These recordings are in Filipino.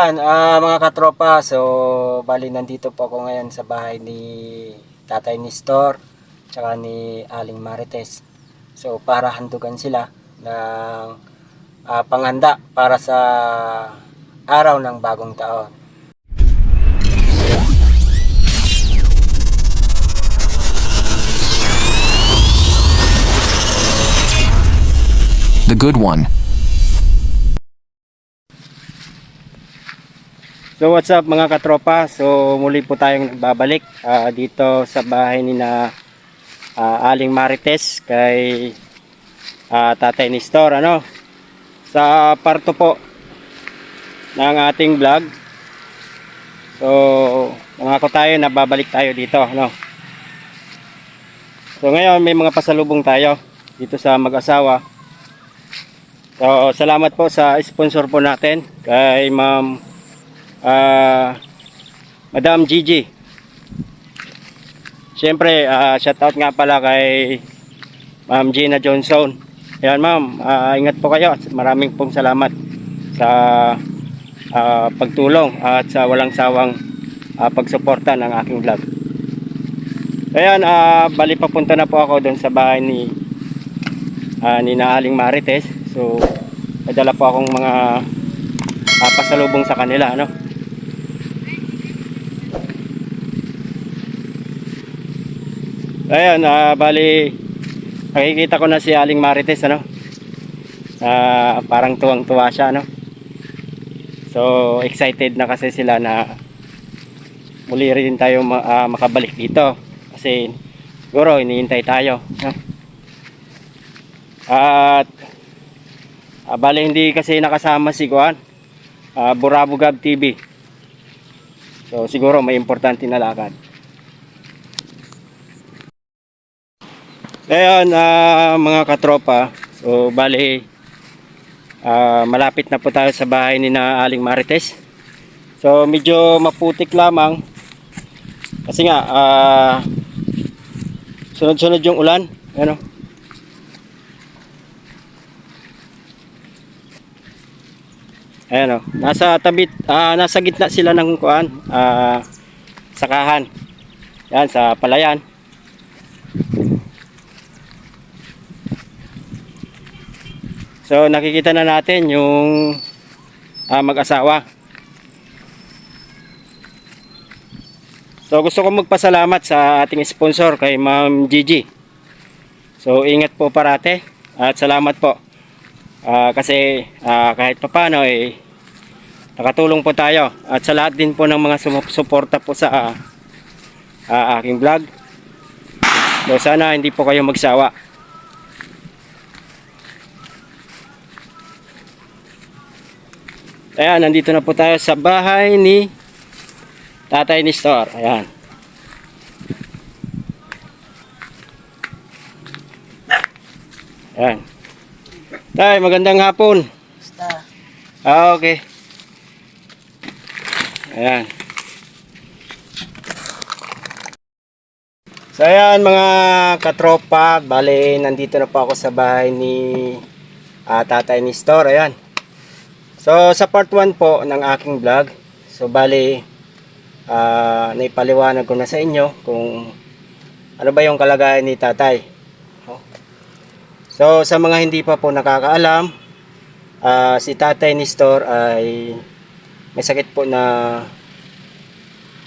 Ayan, ah, mga katropa, so bali nandito po ako ngayon sa bahay ni Tatay Nestor tsaka ni Aling Marites. So para handugan sila ng ah, panghanda para sa araw ng bagong taon. The good one. So what's up mga katropa? So muli po tayong nagbabalik ah, dito sa bahay ni na ah, Aling Marites kay ah, Tatay Nestor ano sa parto po ng ating vlog. So mga ko tayo nababalik tayo dito no. So ngayon may mga pasalubong tayo dito sa mag-asawa. So salamat po sa sponsor po natin kay Ma'am Ah, Madam Gigi. Siyempre, ah, shoutout nga pala kay Ma'am Gina Johnson. Ayan ma'am, ah, ingat po kayo. Maraming pong salamat sa ah, pagtulong at sa walang sawang ah, pagsuporta ng aking vlog. Ayan, ah, bali papunta na po ako doon sa bahay ni ah, ni Naaling Marites. So, nadala po akong mga ah, pasalubong sa kanila, ano? Ayan, ah, bali nakikita ko na si Aling Marites ano. Ah, parang tuwang-tuwa siya ano. So, excited na kasi sila na muli rin tayo ma- ah, makabalik dito kasi siguro iniintay tayo, no? At ah, bali hindi kasi nakasama si Juan. Ah, Burabugab TV. So, siguro may importante na lakad. Ngayon, ah, mga katropa, so bali ah, malapit na po tayo sa bahay ni na Aling Marites. So medyo maputik lamang kasi nga ah, sunod-sunod yung ulan, ano? Ayan oh, nasa tabi ah, nasa gitna sila ng kuan, ah, sakahan. Yan sa palayan. So nakikita na natin yung ah, mag-asawa. So gusto ko magpasalamat sa ating sponsor kay Ma'am Gigi. So ingat po parate at salamat po. Ah, kasi ah, kahit papano eh nakatulong po tayo at sa lahat din po ng mga sumusuporta po sa ah, ah, aking vlog. So sana hindi po kayo magsawa. Ayan, nandito na po tayo sa bahay ni Tatay Nestor. Ayan. Ayan. Tay, magandang hapon. Basta, Ah, okay. Ayan. So ayan mga katropa, bale nandito na po ako sa bahay ni ah, Tatay Nestor. Ayan. So sa part 1 po ng aking vlog, so bali ah naipaliwanag ko na sa inyo kung ano ba yung kalagayan ni tatay. No? So sa mga hindi pa po nakakaalam, ah, si tatay ni Store ay may sakit po na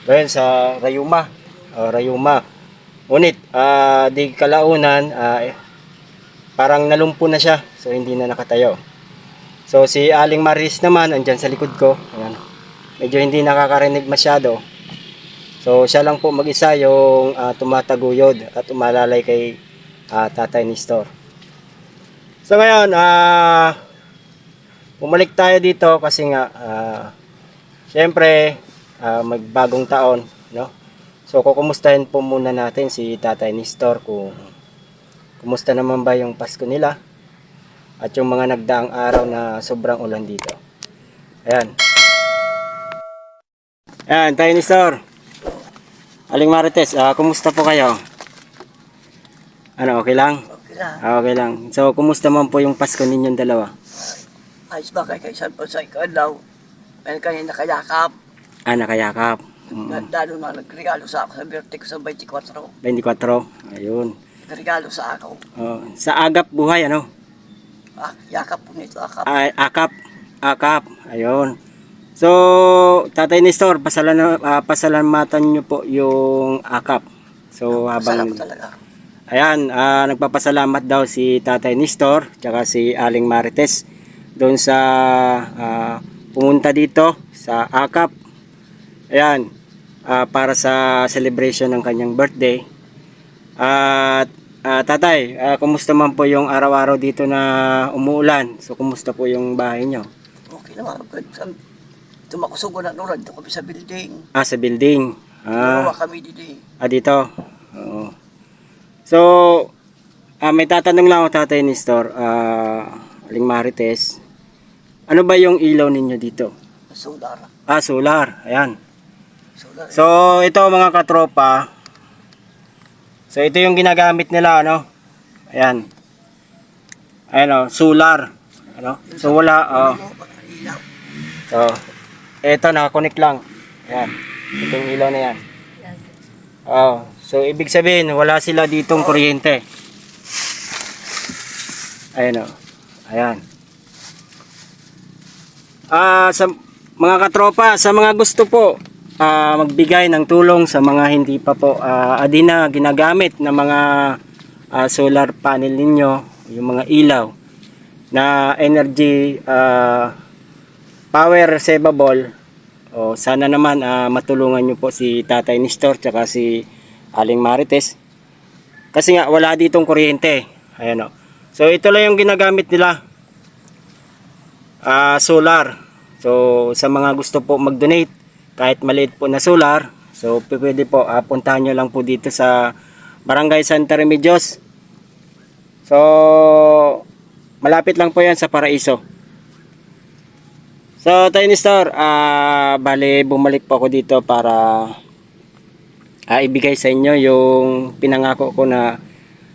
ngayon sa rayuma. o rayuma. Ngunit ah, di kalaunan ah, parang nalumpo na siya so hindi na nakatayo. So si Aling Maris naman andyan sa likod ko. Ayan. Medyo hindi nakakarinig masyado. So siya lang po mag-isa yung ah, tumataguyod at umalalay kay ah, Tatay Nestor. So ngayon, ah bumalik tayo dito kasi nga ah, syempre ah, magbagong taon, no? So kukumustahin po muna natin si Tatay Nestor kung kumusta naman ba yung Pasko nila at yung mga nagdaang araw na sobrang ulan dito. Ayan. Ayan, Tay Nestor. Aling Marites, ah, kumusta po kayo? Ano, okay lang? okay lang. Ah, okay lang. So, kumusta man po yung Pasko ninyong dalawa? Ayos ba kay kaysan pa sa ikalaw? Ay kanya nakayakap. Ah, nakayakap. Mm. Mm. Lalo na nagregalo sa ako sa birthday ko sa 24. 24. Ayun. Nagregalo sa ako. Oh, sa agap buhay, ano? Ah, yakap po nito, akap. Ay, akap. Akap. Ayun. So, Tatay Nestor, pasalan, ah, pasalamatan nyo po yung akap. So, habang... Salamat talaga. Ayan, ah, nagpapasalamat daw si Tatay Nestor, tsaka si Aling Marites doon sa ah, pumunta dito sa AKAP. Ayan, ah, para sa celebration ng kanyang birthday. At ah, Tatay, ah, kumusta man po yung araw-araw dito na umuulan? So, kumusta po yung bahay nyo? Okay naman. Good. Sa- Tumakusugo na nurad dito kami sa building. Ah, sa building. Ah, Dalawa kami dito. Ah, dito. Oo. So, ah, may tatanong lang ako tatay ni Store, ah, Aling Marites. Ano ba yung ilaw ninyo dito? Solar. Ah, solar. Ayan. Solar. So, ito mga katropa. So, ito yung ginagamit nila, ano? Ayan. Ayan o, solar. Ano? So, wala, oh. So, ito nakakonect lang. Ayan. Ito yung ilaw na yan. Oh, so ibig sabihin wala sila ditong kuryente. Ayan oh. Ayan. Ah, sa mga katropa, sa mga gusto po ah, magbigay ng tulong sa mga hindi pa po ah, adi na ginagamit na mga ah, solar panel ninyo, yung mga ilaw na energy ah, power receivable o sana naman ah, matulungan nyo po si Tatay Nestor tsaka si Aling Marites. Kasi nga wala ditong kuryente. Ayan o. So ito lang yung ginagamit nila. Ah, solar. So sa mga gusto po mag-donate kahit maliit po na solar, so pwede po ah, puntahan nyo lang po dito sa Barangay Santa Remedios. So malapit lang po yan sa Paraiso. So, Tiny Star, ah bale bumalik po ako dito para ah, ibigay sa inyo yung pinangako ko na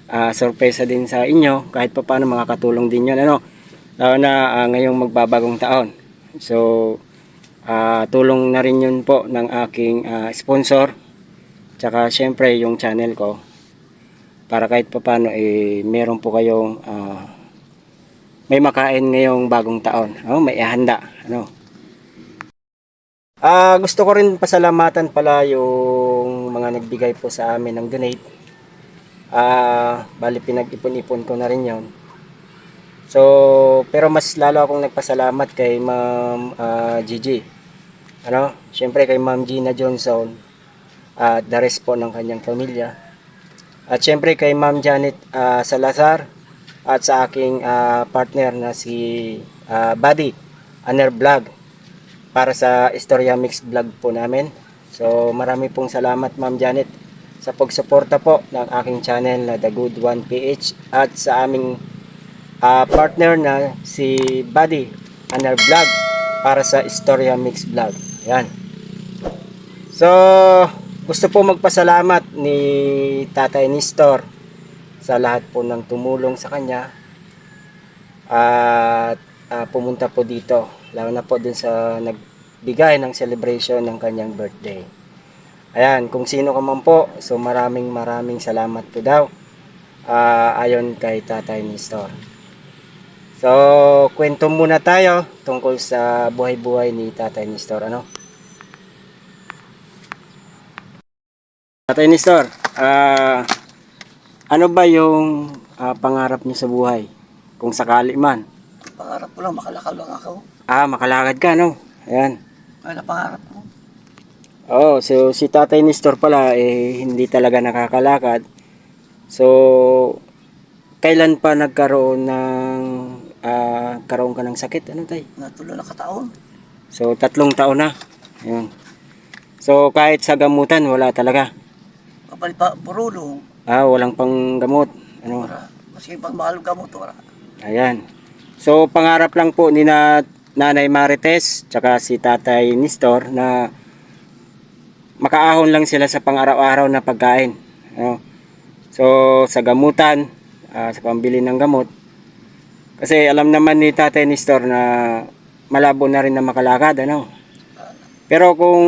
ah, sorpresa din sa inyo kahit pa paano makakatulong din yun ano lalo na ah, ngayong magbabagong taon so ah, tulong na rin yun po ng aking ah, sponsor tsaka syempre yung channel ko para kahit pa paano eh meron po kayong ah, may makain ngayong bagong taon. Oh, may ihanda. Ano? Ah, gusto ko rin pasalamatan pala yung mga nagbigay po sa amin ng donate. Ah, bali pinag-ipon-ipon ko na rin 'yon. So, pero mas lalo akong nagpasalamat kay Ma'am ah, Gigi. Ano? Syempre kay Ma'am Gina Johnson at the rest po ng kanyang pamilya. At syempre kay Ma'am Janet ah, Salazar at sa aking ah, partner na si ah, Buddy Aner Vlog para sa Istorya Mix Vlog po namin. So marami pong salamat Ma'am Janet sa pagsuporta po ng aking channel na The Good One PH at sa aming ah, partner na si Buddy Aner Vlog para sa Istorya Mix Vlog. Yan. So gusto po magpasalamat ni Tatay Nestor sa lahat po ng tumulong sa kanya at ah, pumunta po dito lalo na po dun sa nagbigay ng celebration ng kanyang birthday. Ayan kung sino ka man po so maraming maraming salamat po daw ah, ayon kay Tatay Nestor. So kwento muna tayo tungkol sa buhay-buhay ni Tatay Nestor ano Tatay Nestor ah ano ba yung ah, pangarap niyo sa buhay? Kung sakali man. Pangarap ko lang, makalakaw lang ako. Ah, makalakad ka, no? Ayan. Ay, na pangarap ko. Oh, so si Tatay Nestor pala, eh, hindi talaga nakakalakad. So, kailan pa nagkaroon ng, ah, karoon ka ng sakit? Ano, tay? Natulo na kataon. So, tatlong taon na. Ayan. So, kahit sa gamutan, wala talaga. Pa, burulong. Ah, walang pang gamot. Ano? Wala. Maski pag mahal ka mo, wala. Ayan. So, pangarap lang po ni na Nanay Marites, tsaka si Tatay Nestor na makaahon lang sila sa pang-araw-araw na pagkain. Ano? So, sa gamutan, ah, sa pambili ng gamot. Kasi alam naman ni Tatay Nestor na malabo na rin na makalakad, ano? Pero kung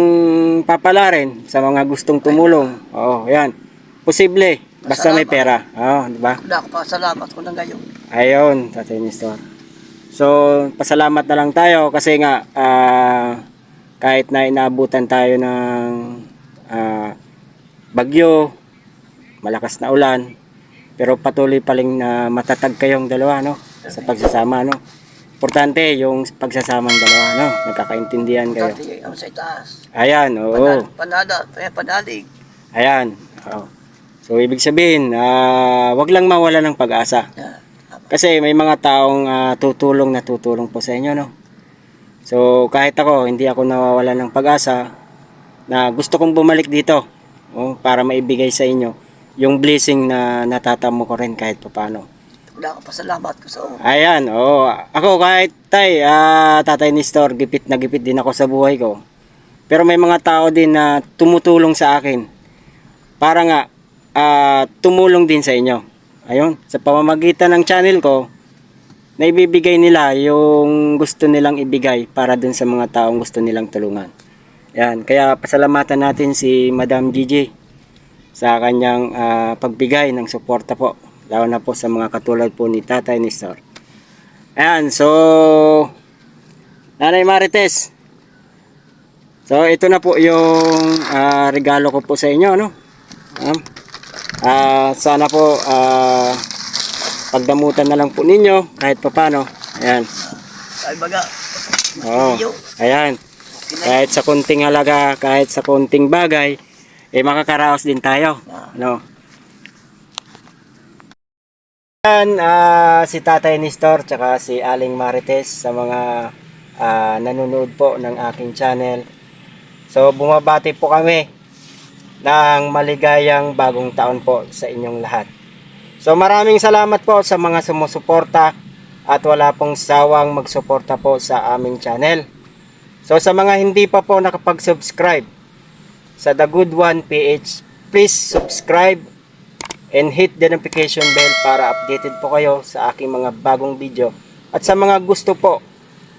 papalarin sa mga gustong tumulong, oo, yan. Posible, basta may pera. Oo, di ba? Wala pa, salamat ko na ngayon. Ayun, Tatay Nestor. So, pasalamat na lang tayo kasi nga ah, kahit na inaabutan tayo ng ah, bagyo, malakas na ulan, pero patuloy pa rin na matatag kayong dalawa no sa pagsasama no. Importante yung pagsasamang dalawa no, nagkakaintindihan kayo. Dati, ang sa itaas. Ayan, oo. Panal, panada, eh, panalig. Ayan. oo. So ibig sabihin, ah, wag lang mawala ng pag-asa. Kasi may mga taong ah, tutulong na tutulong po sa inyo, no? So, kahit ako, hindi ako nawawala ng pag-asa na gusto kong bumalik dito oh, para maibigay sa inyo yung blessing na natatamo ko rin kahit paano. Wala ako pa, salamat ko sa oras. Ayan, oo. Ako kahit tay, ah, tatay ni Store, gipit na gipit din ako sa buhay ko. Pero may mga tao din na tumutulong sa akin para nga ah, tumulong din sa inyo. Ayun, sa pamamagitan ng channel ko, naibibigay nila yung gusto nilang ibigay para dun sa mga taong gusto nilang tulungan. Yan, kaya pasalamatan natin si Madam Gigi sa kanyang ah, pagbigay ng suporta po. Lalo na po sa mga katulad po ni Tatay Nestor. Ayan, so Nanay Marites. So ito na po yung ah, regalo ko po sa inyo, no? Ayan. Ah, sana po ah, pagdamutan na lang po ninyo kahit papano. Ayan. Ay, baga. Oo. Ayan. Kahit sa kunting halaga, kahit sa kunting bagay, eh makakaraos din tayo. No. Yan, ah, si Tatay Nestor tsaka si Aling Marites sa mga ah, nanonood po ng aking channel. So bumabati po kami ng maligayang bagong taon po sa inyong lahat. So maraming salamat po sa mga sumusuporta at wala pong sawang magsuporta po sa aming channel. So sa mga hindi pa po nakapag-subscribe sa The Good One PH, please subscribe and hit the notification bell para updated po kayo sa aking mga bagong video. At sa mga gusto po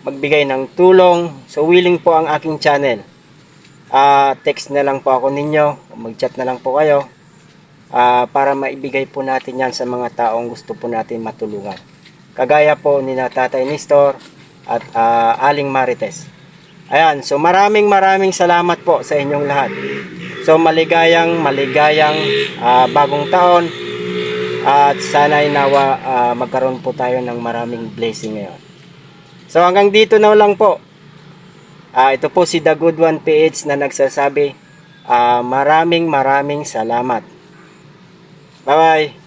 magbigay ng tulong, so willing po ang aking channel. Ah, text na lang po ako ninyo, mag-chat na lang po kayo ah, para maibigay po natin yan sa mga taong gusto po natin matulungan. Kagaya po ni Tatay Nestor at ah, Aling Marites. Ayan, so maraming maraming salamat po sa inyong lahat. So maligayang maligayang ah, bagong taon at sana nawa ah, magkaroon po tayo ng maraming blessing ngayon. So hanggang dito na lang po. Ah, ito po si The Good One PH na nagsasabi ah, maraming maraming salamat. Bye bye.